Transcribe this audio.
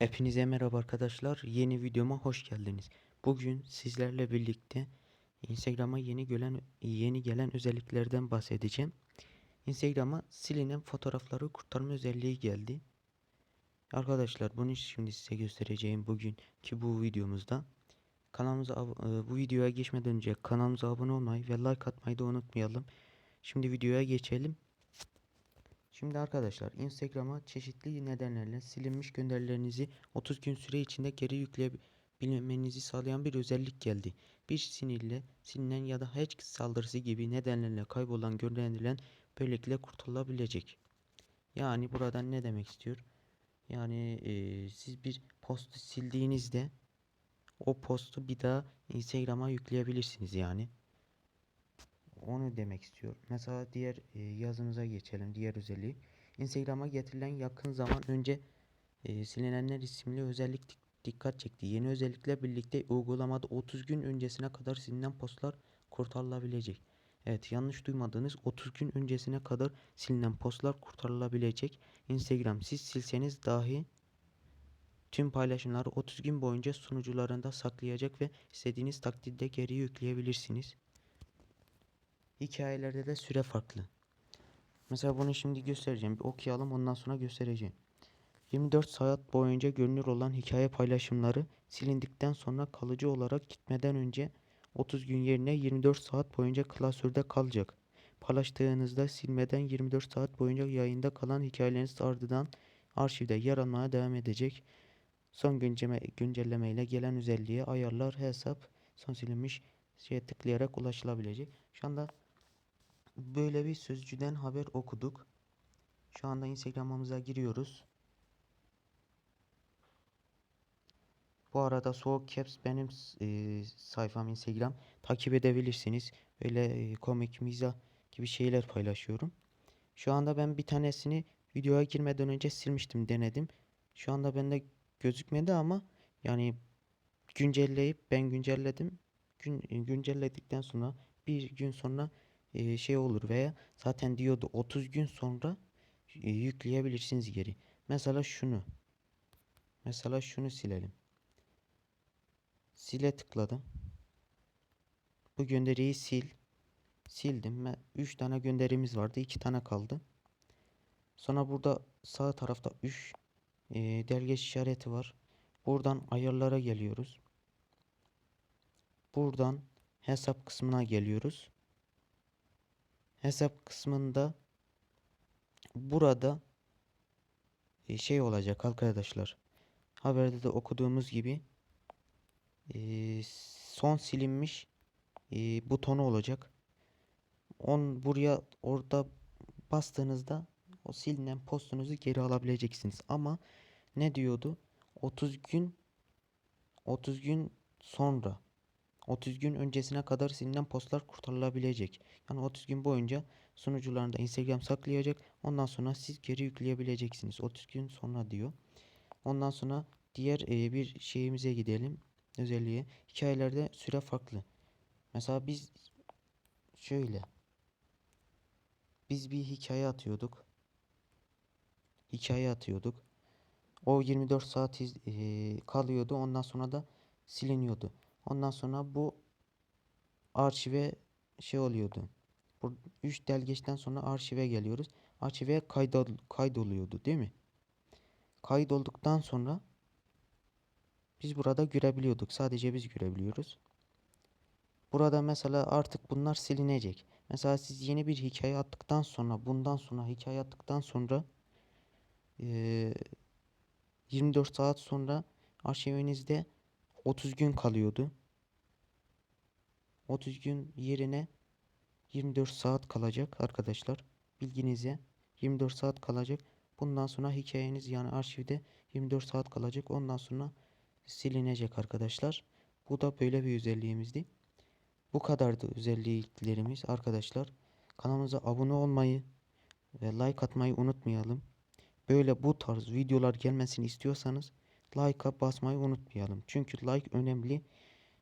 Hepinize merhaba arkadaşlar. Yeni videoma hoş geldiniz. Bugün sizlerle birlikte Instagram'a yeni gelen yeni gelen özelliklerden bahsedeceğim. Instagram'a silinen fotoğrafları kurtarma özelliği geldi. Arkadaşlar bunu şimdi size göstereceğim bugün ki bu videomuzda. Kanalımıza e, bu videoya geçmeden önce kanalımıza abone olmayı ve like atmayı da unutmayalım. Şimdi videoya geçelim. Şimdi arkadaşlar Instagram'a çeşitli nedenlerle silinmiş gönderilerinizi 30 gün süre içinde geri yükleyebilmenizi sağlayan bir özellik geldi. Bir sinirle silinen ya da hack saldırısı gibi nedenlerle kaybolan gönderilen böylelikle kurtulabilecek. Yani buradan ne demek istiyor? Yani eee, siz bir postu sildiğinizde o postu bir daha Instagram'a yükleyebilirsiniz yani. Onu demek istiyor. Mesela diğer e, yazımıza geçelim. Diğer özelliği. Instagram'a getirilen yakın zaman önce e, silinenler isimli özellik dik- dikkat çekti. Yeni özellikle birlikte uygulamada 30 gün öncesine kadar silinen postlar kurtarılabilecek. Evet yanlış duymadınız. 30 gün öncesine kadar silinen postlar kurtarılabilecek. Instagram siz silseniz dahi tüm paylaşımları 30 gün boyunca sunucularında saklayacak ve istediğiniz takdirde geri yükleyebilirsiniz. Hikayelerde de süre farklı. Mesela bunu şimdi göstereceğim. Bir okuyalım ondan sonra göstereceğim. 24 saat boyunca görünür olan hikaye paylaşımları silindikten sonra kalıcı olarak gitmeden önce 30 gün yerine 24 saat boyunca klasörde kalacak. Paylaştığınızda silmeden 24 saat boyunca yayında kalan hikayeleriniz ardından arşivde yer almaya devam edecek. Son günceme, güncelleme ile gelen özelliğe ayarlar hesap son silinmiş şeye tıklayarak ulaşılabilecek. Şu anda böyle bir sözcüden haber okuduk. Şu anda Instagram'ımıza giriyoruz. Bu arada Soğuk Caps benim e, sayfam Instagram. Takip edebilirsiniz. Öyle e, komik, mizah gibi şeyler paylaşıyorum. Şu anda ben bir tanesini videoya girmeden önce silmiştim, denedim. Şu anda bende gözükmedi ama yani güncelleyip ben güncelledim. Gün, güncelledikten sonra bir gün sonra e, şey olur veya zaten diyordu 30 gün sonra e, yükleyebilirsiniz geri. Mesela şunu. Mesela şunu silelim. Sile tıkladım. Bu gönderiyi sil. Sildim. 3 tane gönderimiz vardı. 2 tane kaldı. Sonra burada sağ tarafta 3 e, delgeç işareti var. Buradan ayarlara geliyoruz. Buradan hesap kısmına geliyoruz. Hesap kısmında burada e, şey olacak arkadaşlar. Haberde de okuduğumuz gibi e, son silinmiş e, butonu olacak. On buraya orada bastığınızda o silinen postunuzu geri alabileceksiniz. Ama ne diyordu? 30 gün 30 gün sonra 30 gün öncesine kadar silinen postlar kurtarılabilecek. Yani 30 gün boyunca sunucularında Instagram saklayacak. Ondan sonra siz geri yükleyebileceksiniz. 30 gün sonra diyor. Ondan sonra diğer e, bir şeyimize gidelim. Özelliğe. Hikayelerde süre farklı. Mesela biz şöyle biz bir hikaye atıyorduk. Hikaye atıyorduk. O 24 saat iz, e, kalıyordu. Ondan sonra da siliniyordu. Ondan sonra bu arşive şey oluyordu. Bu 3 delgeçten sonra arşive geliyoruz. Arşive kaydol kaydoluyordu değil mi? Kaydolduktan sonra biz burada görebiliyorduk. Sadece biz görebiliyoruz. Burada mesela artık bunlar silinecek. Mesela siz yeni bir hikaye attıktan sonra bundan sonra hikaye attıktan sonra e, 24 saat sonra arşivinizde 30 gün kalıyordu. 30 gün yerine 24 saat kalacak arkadaşlar. Bilginize 24 saat kalacak. Bundan sonra hikayeniz yani arşivde 24 saat kalacak. Ondan sonra silinecek arkadaşlar. Bu da böyle bir özelliğimizdi. Bu kadardı özelliklerimiz arkadaşlar. Kanalımıza abone olmayı ve like atmayı unutmayalım. Böyle bu tarz videolar gelmesini istiyorsanız like'a basmayı unutmayalım. Çünkü like önemli.